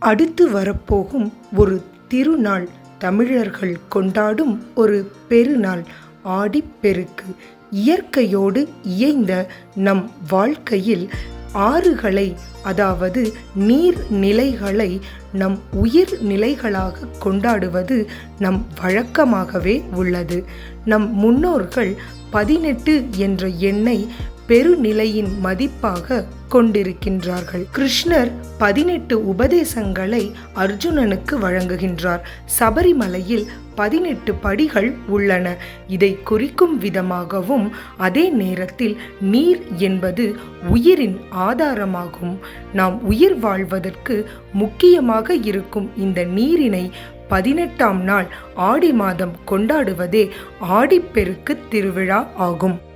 அடுத்து வரப்போகும் ஒரு திருநாள் தமிழர்கள் கொண்டாடும் ஒரு பெருநாள் ஆடிப்பெருக்கு. இயற்கையோடு இயைந்த நம் வாழ்க்கையில் ஆறுகளை அதாவது நீர்நிலைகளை நம் உயிர் நிலைகளாக கொண்டாடுவது நம் வழக்கமாகவே உள்ளது. நம் முன்னோர்கள் பதினெட்டு என்ற எண்ணை பெருநிலையின் மதிப்பாக கொண்டிருக்கின்றார்கள். கிருஷ்ணர் பதினெட்டு உபதேசங்களை அர்ஜுனனுக்கு வழங்குகின்றார். சபரிமலையில் பதினெட்டு படிகள் உள்ளன. இதை குறிக்கும் விதமாகவும் அதே நேரத்தில் நீர் என்பது உயிரின் ஆதாரமாகும். நாம் உயிர் வாழ்வதற்கு முக்கியமாக இருக்கும் இந்த நீரினை பதினெட்டாம் நாள் ஆடி மாதம் கொண்டாடுவதே ஆடிப்பெருக்கு திருவிழா ஆகும்.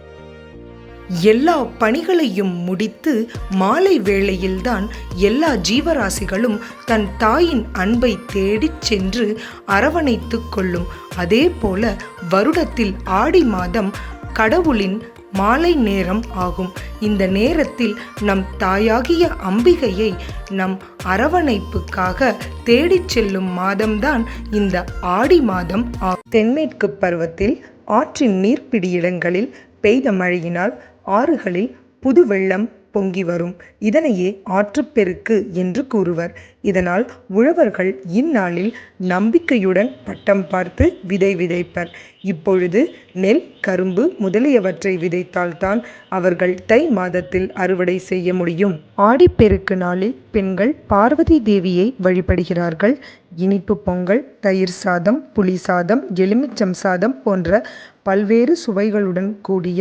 எல்லா பணிகளையும் முடித்து மாலை வேளையில்தான் எல்லா ஜீவராசிகளும் தன் தாயின் அன்பை தேடிச் சென்று அரவணைத்து கொள்ளும். அதே போல வருடத்தில் ஆடி மாதம் கடவுளின் மாலை நேரம் ஆகும். இந்த நேரத்தில் நம் தாயாகிய அம்பிகையை நம் அரவணைப்புக்காக தேடிச் செல்லும் மாதம்தான் இந்த ஆடி மாதம் ஆகும். தென்மேற்கு பருவத்தில் ஆற்றின் நீர்ப்பிடியிடங்களில் பெய்த மழையினால் ஆறுகளில் புது வெள்ளம் பொங்கி வரும். இதனையே ஆற்றுப்பெருக்கு என்று கூறுவர். இதனால் உழவர்கள் இந்நாளில் நம்பிக்கையுடன் பட்டம் பார்த்து விதை விதைப்பர். இப்பொழுது நெல் கரும்பு முதலியவற்றை விதைத்தால்தான் அவர்கள் தை மாதத்தில் அறுவடை செய்ய முடியும். ஆடிப்பெருக்கு நாளில் பெண்கள் பார்வதி தேவியை வழிபடுகிறார்கள். இனிப்பு பொங்கல் தயிர் சாதம் புளி சாதம் எலுமிச்சம் சாதம் போன்ற பல்வேறு சுவைகளுடன் கூடிய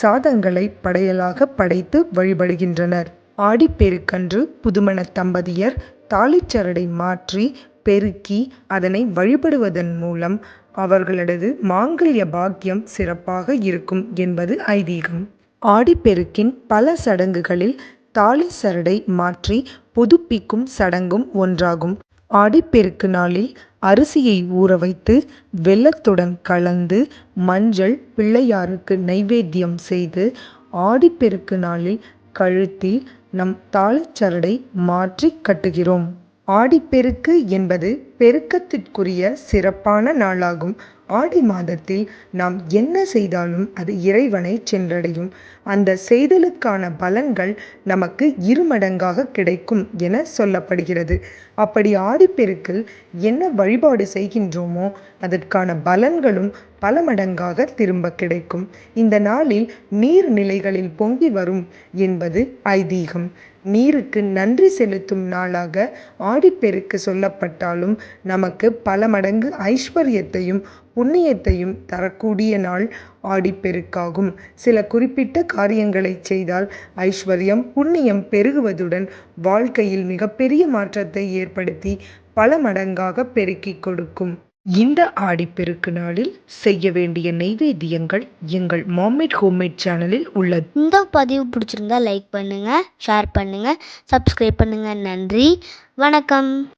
சாதங்களை படையலாக படைத்து வழிபடுகின்றனர். ஆடிப்பெருக்கன்று புதுமண தம்பதியர் தாலிச்சரடை மாற்றி பெருக்கி அதனை வழிபடுவதன் மூலம் அவர்களது மாங்கல்ய பாக்கியம் சிறப்பாக இருக்கும் என்பது ஐதீகம். ஆடிப்பெருக்கின் பல சடங்குகளில் தாலி சரடை மாற்றி புதுப்பிக்கும் சடங்கும் ஒன்றாகும். ஆடிப்பெருக்கு நாளில் அரிசியை ஊற வைத்து வெல்லத்துடன் கலந்து மஞ்சள் பிள்ளையாருக்கு நைவேத்தியம் செய்து ஆடிப்பெருக்கு நாளில் கழுத்தில் நம் தாளச்சரடை மாற்றி கட்டுகிறோம். ஆடிப்பெருக்கு என்பது பெருக்கத்திற்குரிய சிறப்பான நாளாகும். ஆடி மாதத்தில் நாம் என்ன செய்தாலும் அது இறைவனை சென்றடையும். அந்த செய்தலுக்கான பலன்கள் நமக்கு இருமடங்காக கிடைக்கும் என சொல்லப்படுகிறது. அப்படி ஆடிப்பெருக்கில் என்ன வழிபாடு செய்கின்றோமோ அதற்கான பலன்களும் பல மடங்காக திரும்ப கிடைக்கும். இந்த நாளில் நீர்நிலைகளில் பொங்கி வரும் என்பது ஐதீகம். நீருக்கு நன்றி செலுத்தும் நாளாக ஆடிப்பெருக்கு சொல்லப்பட்டாலும் நமக்கு பல மடங்கு ஐஸ்வர்யத்தையும் புண்ணியத்தையும் தரக்கூடிய நாள் ஆடிப்பெருக்காகும். சில குறிப்பிட்ட காரியங்களை செய்தால் ஐஸ்வர்யம் புண்ணியம் பெருகுவதுடன் வாழ்க்கையில் மிகப்பெரிய மாற்றத்தை ஏற்படுத்தி பல மடங்காக பெருக்கிக் கொடுக்கும். இந்த ஆடிப்பெருக்கு நாளில் செய்ய வேண்டிய நெய்வேத்தியங்கள் எங்கள் மாமேட் ஹோம்மேட் சேனலில் உள்ளது. இந்த பதிவு பிடிச்சிருந்தா லைக் பண்ணுங்கள் ஷேர் பண்ணுங்கள் சப்ஸ்கிரைப் பண்ணுங்கள் நன்றி. வணக்கம்.